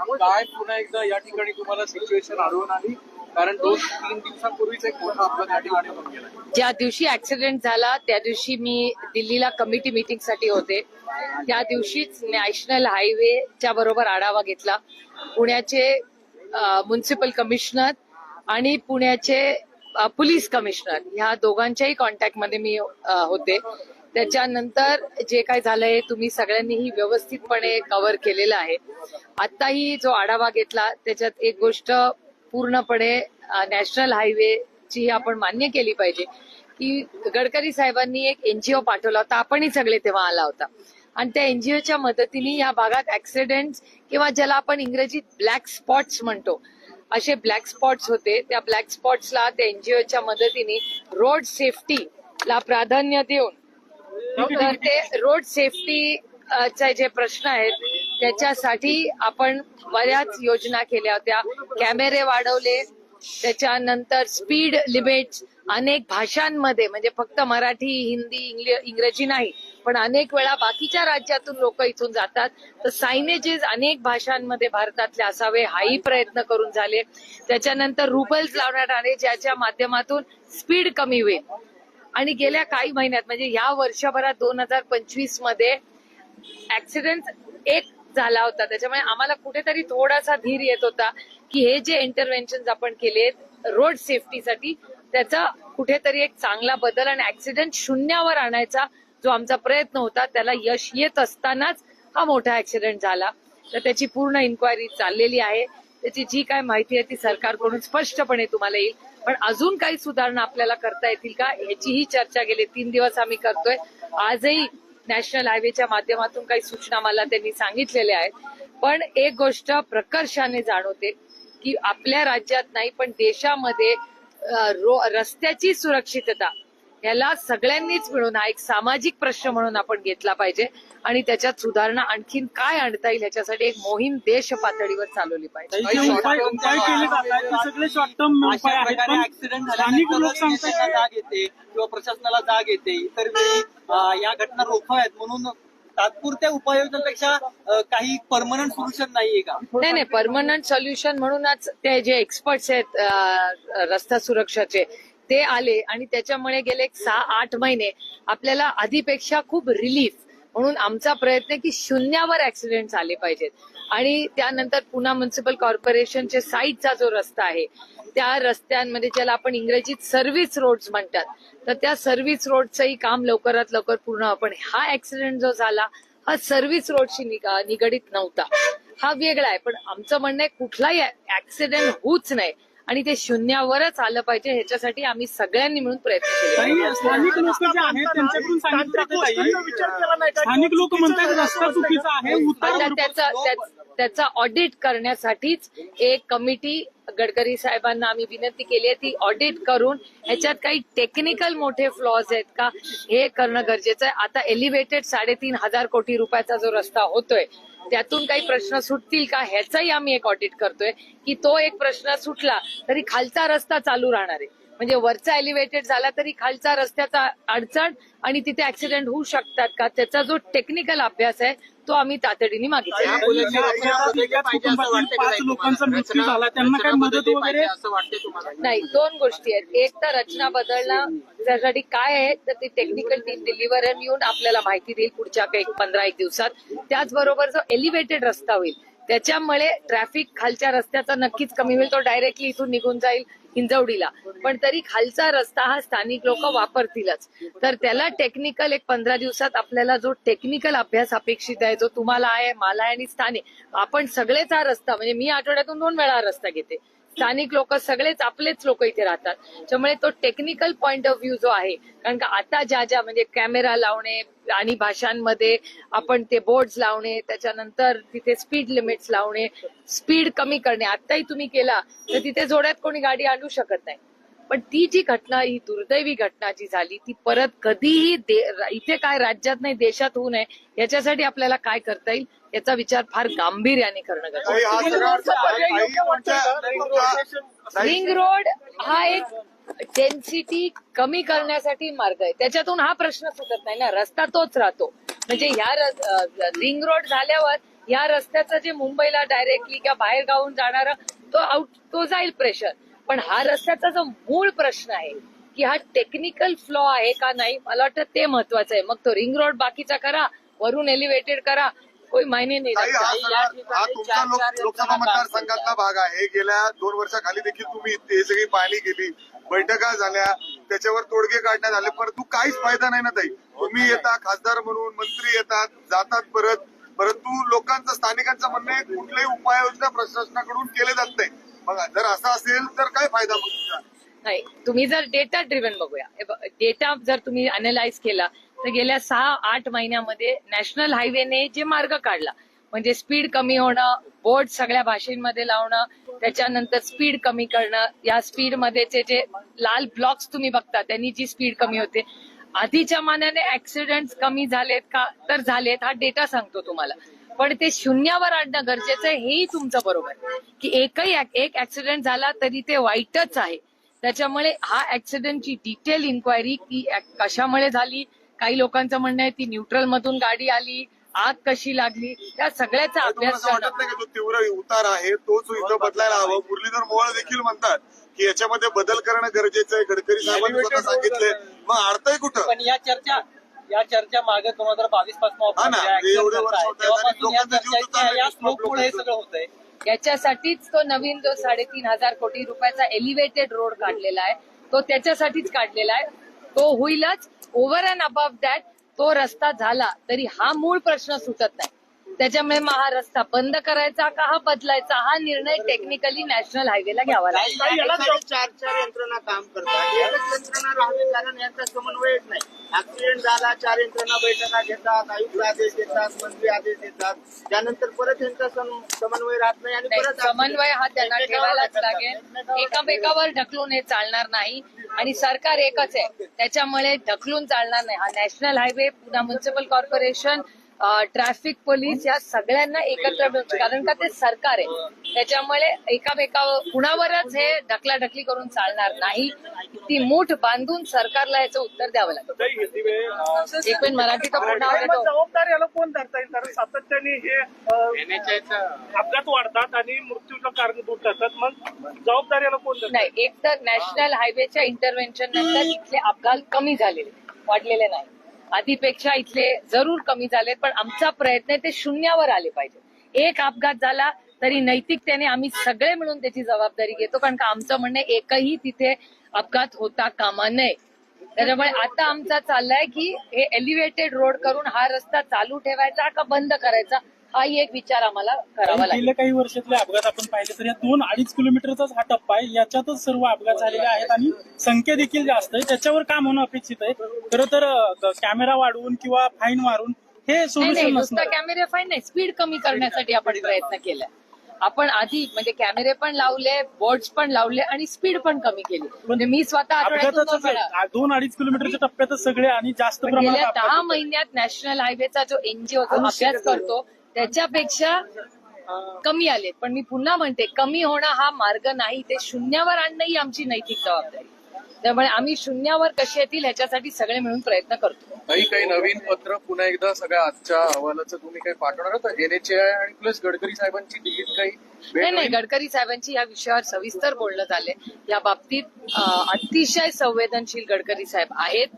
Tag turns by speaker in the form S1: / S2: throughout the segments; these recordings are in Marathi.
S1: काय पुन्हा एकदा या ठिकाणी तुम्हाला सिच्युएशन आढळून आली? कारण दोन तीन दिवसांपूर्वीच एक मोठा अपघात या ठिकाणी होऊन गेला
S2: ज्या दिवशी ऍक्सिडेंट झाला त्या दिवशी मी दिल्लीला कमिटी मीटिंगसाठी होते. त्या दिवशीच नॅशनल हायवेच्या बरोबर आढावा घेतला. पुण्याचे म्युन्सिपल कमिशनर आणि पुण्याचे पोलीस कमिशनर ह्या दोघांच्याही कॉन्टॅक्टमध्ये मी होते. त्याच्यानंतर जे काय झालंय तुम्ही सगळ्यांनीही व्यवस्थितपणे कव्हर केलेलं आहे. आताही जो आढावा घेतला त्याच्यात एक गोष्ट पूर्णपणे नॅशनल हायवे ची आपण मान्य केली पाहिजे की गडकरी साहेबांनी एक एनजीओ पाठवला होता आपणही सगळे तेव्हा आला होता. आणि त्या एनजीओच्या मदतीने या भागात ऍक्सिडेंट किंवा ज्याला आपण इंग्रजीत ब्लॅक स्पॉट्स म्हणतो असे ब्लॅक स्पॉट्स होते. त्या ब्लॅक स्पॉट्सला त्या एनजीओच्या मदतीने रोड सेफ्टी ला प्राधान्य देऊन हो तर ते रोड सेफ्टी चे जे प्रश्न आहेत त्याच्यासाठी आपण बऱ्याच योजना केल्या होत्या. कॅमेरे वाढवले त्याच्यानंतर स्पीड लिमिट अनेक भाषांमध्ये म्हणजे फक्त मराठी हिंदी इंग्रजी नाही पण अनेक वेळा बाकीच्या राज्यातून लोक इथून जातात. तर सायनेजेस अनेक भाषांमध्ये भारतातले असावे हाही प्रयत्न करून झाले. त्याच्यानंतर रुबल्स लावण्यात आले ज्याच्या माध्यमातून स्पीड कमी होईल. आणि गेल्या काही महिन्यात म्हणजे या वर्षभरात दोन हजार पंचवीसमध्ये ऍक्सिडेंट एक झाला होता. त्याच्यामुळे आम्हाला कुठेतरी थोडासा धीर येत होता की हे जे इंटरव्हेन्शन आपण केले रोड सेफ्टीसाठी त्याचा कुठेतरी एक चांगला बदल आणि ऍक्सिडेंट शून्यावर आणायचा जो आमचा प्रयत्न होता त्याला यश येत असतानाच हा मोठा ऍक्सिडेंट झाला. तर त्याची पूर्ण इन्क्वायरी चाललेली आहे. त्याची जी काय माहिती आहे ती सरकारकडून स्पष्टपणे तुम्हाला येईल. पण अजून काही सुधारणा आपल्याला करता येतील का? याचीही चर्चा गेले. तीन दिवस आम्ही करतोय. आजही नॅशनल हायवेच्या माध्यमातून काही सूचना मला त्यांनी सांगितलेल्या आहेत. पण एक गोष्ट प्रकर्षाने जाणवते की आपल्या राज्यात नाही पण देशामध्ये रस्त्याची सुरक्षितता याला सगळ्यांनीच मिळून हा एक सामाजिक प्रश्न म्हणून आपण घेतला पाहिजे. आणि त्याच्यात सुधारणा आणखीन काय आणता येईल ह्याच्यासाठी एक मोहीम देश पातळीवर चालवली पाहिजे.
S3: काही जे उपाय उपाय केले जात आहेत ते सगळे शॉर्ट टर्म उपाय
S4: अशा
S3: आहेत.
S4: प्रकारे
S3: पण
S4: ऍक्सिडेंट
S3: स्थानिक लोक
S4: झाल्यानंतर
S3: सांगतात
S4: त्यांना जाग येते किंवा प्रशासनाला जाग येते. इतर वेळी या घटना रोखाव्यात म्हणून तात्पुरत्या उपाययोजनांपेक्षा काही परमनंट सोल्युशन नाहीये का?
S2: नाही नाही. परमनंट सोल्युशन म्हणूनच ते जे एक्सपर्ट्स आहेत रस्ता सुरक्षाचे ते आले आणि त्याच्यामुळे गेले एक सहा आठ महिने आपल्याला आधीपेक्षा खूप रिलीफ म्हणून आमचा प्रयत्न की शून्यावर ऍक्सिडेंट आले पाहिजेत. आणि त्यानंतर पुन्हा म्युन्सिपल कॉर्पोरेशनच्या साईडचा जो रस्ता आहे त्या रस्त्यांमध्ये ज्याला आपण इंग्रजीत सर्व्हिस रोड्स म्हणतात तर त्या सर्व्हिस रोडचंही काम लवकरात लवकर पूर्ण आपण हा ऍक्सिडेंट जो झाला हा सर्व्हिस रोडशी निगडित निगडीत नव्हता. हा वेगळा आहे पण आमचं म्हणणं आहे कुठलाही ऍक्सिडेंट होऊच नाही आणि ते शून्यावरच आलं पाहिजे ह्याच्यासाठी आम्ही सगळ्यांनी मिळून प्रयत्न केले.
S3: स्थानिक लोक जे आहेत त्यांच्याकडून सांगितलं जातं ताई, स्थानिक लोक म्हणतात रस्ता चुकीचा आहे
S2: त्याचा ऑडिट करण्यासाठीच एक कमिटी गडकरी साहेबांना आम्ही विनंती केली आहे ती ऑडिट करून ह्याच्यात काही टेक्निकल मोठे फ्लॉज आहेत का हे करणं गरजेचं आहे. आता एलिव्हेटेड साडेतीन हजार कोटी रुपयाचा जो रस्ता होतोय त्यातून काही प्रश्न सुटतील का ह्याचाही आम्ही एक ऑडिट करतोय की तो एक प्रश्न सुटला तरी खालचा रस्ता चालू राहणार आहे. म्हणजे वरचा एलिव्हेटेड झाला तरी खालचा रस्त्याचा अडचण आणि तिथे ऍक्सिडेंट होऊ शकतात का त्याचा जो टेक्निकल अभ्यास आहे तो आम्ही तातडीने मागितला.
S3: या अपघातात एकाच कुटुंबातील पाच लोकांचा मृत्यू झाला त्यांना काही मदत वगैरे?
S1: असं वाटते तुम्हाला?
S2: नाही दोन गोष्टी आहेत. एक तर रचना बदलणं त्यासाठी काय आहे तर ती टेक्निकल टीम दिल्लीवर येऊन आपल्याला माहिती देईल पुढच्या काही पंधरा एक दिवसात. त्याचबरोबर जो एलिव्हेटेड रस्ता होईल त्याच्यामुळे ट्रॅफिक खालच्या रस्त्याचा नक्कीच कमी होईल तो डायरेक्टली इथून निघून जाईल. हिंजवडीला. पण तरी खालचा रस्ता हा स्थानिक लोक वापरतीलच. तर त्याला टेक्निकल एक पंधरा दिवसात आपल्याला जो टेक्निकल अभ्यास अपेक्षित आहे जो तुम्हाला आहे मला आहे आणि स्थानिक आपण सगळेच हा रस्ता म्हणजे मी आठवड्यातून दोन वेळा हा रस्ता घेते. स्थानिक लोक सगळेच आपलेच लोक इथे राहतात. त्यामुळे तो टेक्निकल पॉइंट ऑफ व्ह्यू जो आहे कारण का आता ज्या ज्या म्हणजे कॅमेरा लावणे आणि भाषांमध्ये आपण ते बोर्ड लावणे त्याच्यानंतर तिथे स्पीड लिमिट्स लावणे स्पीड कमी करणे आताही तुम्ही केला तर तिथे जोड्यात कोणी गाडी आणू शकत नाही. पण ती जी घटना ही दुर्दैवी घटना जी झाली ती परत कधीही इथे काय राज्यात नाही देशात होऊ नये याच्यासाठी आपल्याला काय करता येईल याचा विचार फार गांभीर्याने करणं गरजेचं
S5: हा
S2: रिंग रोड हा एक डेन्सिटी कमी करण्यासाठी मार्ग आहे. त्याच्यातून हा प्रश्न सुटत नाही ना रस्ता तोच राहतो. म्हणजे ह्या रिंग रोड झाल्यावर या रस्त्याचं जे मुंबईला डायरेक्टली किंवा बाहेर गावून जाणारा तो आउट तो जाईल प्रेशर पण हा रस्त्याचा जो मूळ प्रश्न आहे की हा टेक्निकल फ्लॉ आहे का नाही मला वाटतं ते महत्वाचं आहे. मग तो रिंग रोड बाकीचा करा वरून एलिव्हेटेड करा कोई मायने नाही
S6: ताई. हा सगळा- हा तुमचा लोक- लोकसभा मतदारसंघातला भाग आहे. गेल्या दोन वर्षाखाली देखील तुम्ही हे सगळी पाहणी केली. बैठका झाल्या. त्याच्यावर तोडगे काढण्यात आले. परंतु काहीच फायदा नाही ना ताई. तुम्ही येता खासदार म्हणून मंत्री येतात जातात परत. परंतु लोकांचं स्थानिकांचं म्हणणं आहे कुठल्याही उपाययोजना प्रशासनाकडून केले जात नाही. मग जर असं असेल तर काय फायदा मग तुमचा?
S2: नाही तुम्ही जर डेटा ड्रिव्हन बघूया. डेटा जर तुम्ही अनालाइज केला तर गेल्या सहा आठ महिन्यामध्ये नॅशनल हायवेने जे मार्ग काढला म्हणजे स्पीड कमी होणं बोर्ड सगळ्या भाषेमध्ये लावणं त्याच्यानंतर स्पीड कमी करणं या स्पीड मध्येचे जे लाल ब्लॉक्स तुम्ही बघता त्यांनी जी स्पीड कमी होते. आधीच्या मानाने ऍक्सिडेंट कमी झालेत का? तर झालेत हा डेटा सांगतो तुम्हाला. पण ते शून्यावर आणणं गरजेचं आहे हेही तुमचं बरोबर. की एकही एक ऍक्सिडेंट झाला तरी ते वाईटच आहे. त्याच्यामुळे हा ऍक्सिडेंटची डिटेल इन्क्वायरी की कशामुळे झाली काही लोकांचं म्हणणं आहे ती न्यूट्रल मधून गाडी आली आग कशी लागली त्या सगळ्याचा अभ्यास करणं.
S6: जो तीव्र उतार आहे तोच इथं बदलायला हवं. मुरलीधर मोहोळ देखील म्हणतात की याच्यामध्ये बदल करणं गरजेचं आहे. गडकरी साहेबांनी स्वतः सांगितलंय मग अडतंय कुठं?
S4: पण या चर्चा या चर्चा मागे दोन हजार बावीस
S6: ना, ते एवढे वर्ष होत आहेत आणि लोकांचा जीव तर चाललाय,
S4: या
S6: स्लोप
S4: स्लोपमुळे हे
S6: लोकांचं.
S4: सगळं होतंय.
S2: याच्यासाठीच तो नवीन जो साडेतीन हजार कोटी रुपयाचा एलिव्हेटेड रोड काढलेला आहे तो त्याच्यासाठीच काढलेला आहे. तो होईलच. ओव्हर अँड अबव दॅट तो रस्ता झाला तरी हा मूळ प्रश्न सुटत नाही. त्याच्यामुळे हा रस्ता बंद करायचा का? हा बदलायचा. हा निर्णय टेक्निकली नॅशनल हायवेला घ्यावा लागेल.
S5: चार चार यंत्रणा काम करतात. एकच यंत्रणा राहावी कारण यांचा समन्वयच नाही. ऍक्सिडेंट झाला चार यंत्रणा बैठका घेतात आयुक्त आदेश देतात मंत्री आदेश देतात. त्यानंतर परत यांचा सम- समन्वय राहत नाही आणि परत
S2: समन्वय हा त्यांना ठेवायलाच. लागेल.
S5: एकमेकावर
S2: एकामेकावर ढकलून हे चालणार नाही. आणि सरकार एकच आहे. त्याच्यामुळे ढकलून चालणार नाही. हा नॅशनल हायवे पुन्हा म्युन्सिपल कॉर्पोरेशन ट्रॅफिक पोलीस या सगळ्यांना एकत्र मिळून कारण का ते सरकार आहे. त्याच्यामुळे एकामेकावर कुणावरच हे ढकलाढकली करून चालणार नाही. ती मूठ बांधून सरकारला याचं उत्तर द्यावं लागेल एक मिनिट मराठी
S3: जबाबदार याला कोण धरता येईल कारण सातत्याने हे अपघात वाढतात आणि मृत्यूला कारणीभूत ठरतात मग जबाबदार याला कोण धरता
S2: नाही एक तर नॅशनल हायवेच्या इंटरव्हेन्शन नंतर इथले अपघात कमी झालेले. वाढलेले नाही. आधीपेक्षा इथले जरूर कमी झाले पण आमचा प्रयत्न ते शून्यावर आले पाहिजे. एक अपघात झाला तरी नैतिकतेने आम्ही सगळे मिळून त्याची जबाबदारी घेतो कारण का आमचं म्हणणं एकही तिथे अपघात होता कामा नये. त्याच्यामुळे आता आमचा चाललाय की हे एलिव्हेटेड रोड करून हा रस्ता चालू ठेवायचा का बंद करायचा? हाही एक विचार आम्हाला करावा लागेल
S3: गेल्या काही वर्षातले अपघात आपण पाहिले तर या दोन अडीच किलोमीटरचाच हा टप्पा आहे. याच्यातच सर्व अपघात झालेले आहेत आणि संख्या देखील जास्त आहे. त्याच्यावर काम होणं अपेक्षित आहे. खरं तर कॅमेरा वाढवून किंवा फाईन मारून हे
S2: नाही नाही
S3: सोल्युशन
S2: नुसतं
S3: नसणार.
S2: कॅमेरे फाईन नाही. स्पीड कमी करण्यासाठी आपण प्रयत्न केलाय आपण आधी म्हणजे कॅमेरे पण लावले बोर्ड्स पण लावले आणि स्पीड पण कमी केली. म्हणजे मी स्वतः आठवड्यातून दोन
S3: अपघाताचं
S2: वेळा
S3: दोन अडीच किलोमीटरच्या टप्प्यातच सगळे आणि जास्त
S2: पण गेल्या दहा. महिन्यात नॅशनल हायवेचा जो एनजीओ अभ्यास करतो त्याच्यापेक्षा कमी आले. पण मी पुन्हा म्हणते कमी होणं हा मार्ग नाही. ते शून्यावर आणणं ही आमची नैतिक जबाबदारी. त्यामुळे आम्ही शून्यावर कशी येतील ह्याच्यासाठी सगळे मिळून प्रयत्न करतो.
S1: काही काही नवीन पत्र पुन्हा एकदा सगळ्या आजच्या अहवालाचं तुम्ही काही पाठवणार एनएचए आणि प्लस गडकरी साहेबांची दिल्लीत काही
S2: नाही नाही? गडकरी साहेबांची या विषयावर सविस्तर बोलणं झालंय. या बाबतीत अतिशय संवेदनशील गडकरी साहेब आहेत.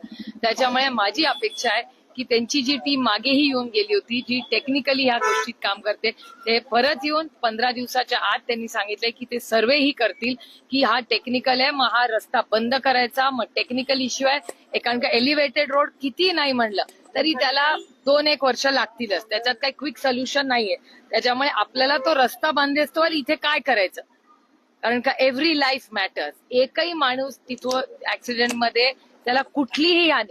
S2: त्याच्यामुळे माझी अपेक्षा आहे की त्यांची जी टीम मागेही येऊन गेली होती जी टेक्निकली ह्या गोष्टीत काम करते ते परत येऊन पंधरा दिवसाच्या आत त्यांनी सांगितलंय की ते सर्वेही करतील की हा टेक्निकल आहे मग हा रस्ता बंद करायचा मग टेक्निकल इश्यू आहे. कारण का एलिव्हेटेड रोड किती नाही म्हणलं तरी त्याला दोन एक वर्ष लागतीलच. त्याच्यात काही क्विक सोल्युशन नाहीये. त्याच्यामुळे आपल्याला तो रस्ता बांधेस्तोवर इथे काय करायचं? कारण का एव्हरी लाईफ मॅटर्स एकही माणूस तिथं ऍक्सिडेंटमध्ये त्याला कुठलीही हानी